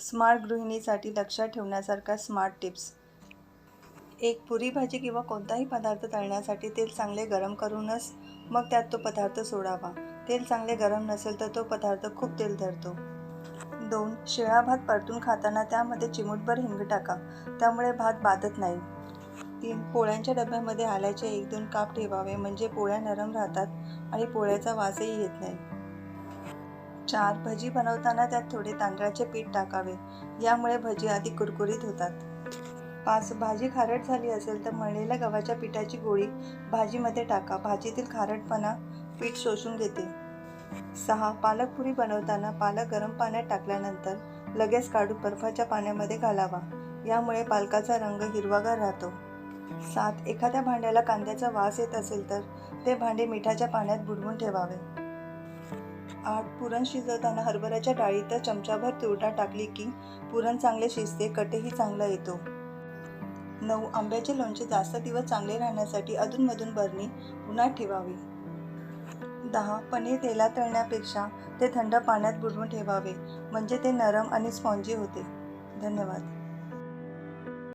Smart गृहिणीसाठी लक्षात ठेवण्यासारख्या smart tips. एक पुरी भाजी किंवा कोणताही पदार्थ तळण्यासाठी तेल चांगले गरम करूनच मग त्यात तो पदार्थ सोडावा. तेल चांगले गरम नसेल तर तो पदार्थ खूप तेल धरतो. दोन शिळा भात परतून खाताना त्यामध्ये चिमूटभर हिंग टाका. त्यामुळे भात बाधत नाही. तीन पोळ्यांच्या डब्यामध्ये आल्याचे एक दोन काप ठेवावे. म्हणजे पोळ्या नरम राहतात आणि पोळ्याचा वासही येत नाही. चार भजी बनवताना त्यात थोडे तांदळाचे पीठ टाकावे. यामुळे भजी अधिक कुरकुरीत होतात. पाच भाजी खारट झाली असेल तर मळलेल्या गव्हाच्या पिठाची गोळी भाजीमध्ये टाका. भाजीतील खारटपणा पीठ शोषून घेते. सहा पालक पुरी बनवताना पालक गरम पाण्यात टाकल्यानंतर लगेच काढून बर्फाच्या पाण्यामध्ये घालावा. यामुळे पालकाचा रंग हिरवागार राहतो. सात एखाद्या भांड्याला कांद्याचा वास येत असेल तर ते भांडे मिठाच्या पाण्यात बुडवून ठेवावे. आठ पुरण शिजवताना हरभऱ्याच्या डाळीत चमचाभर तुरटा टाकली की पुरण चांगले शिजते कटेही चांगला येतो. नऊ आंब्याचे लोणचे जास्त दिवस चांगले राहण्यासाठी अधूनमधून बरणी उन्हात ठेवावी. दहा पनीर तेलात तळण्यापेक्षा ते थंड पाण्यात बुडवून ठेवावे म्हणजे ते नरम आणि स्पॉन्जी होते. धन्यवाद.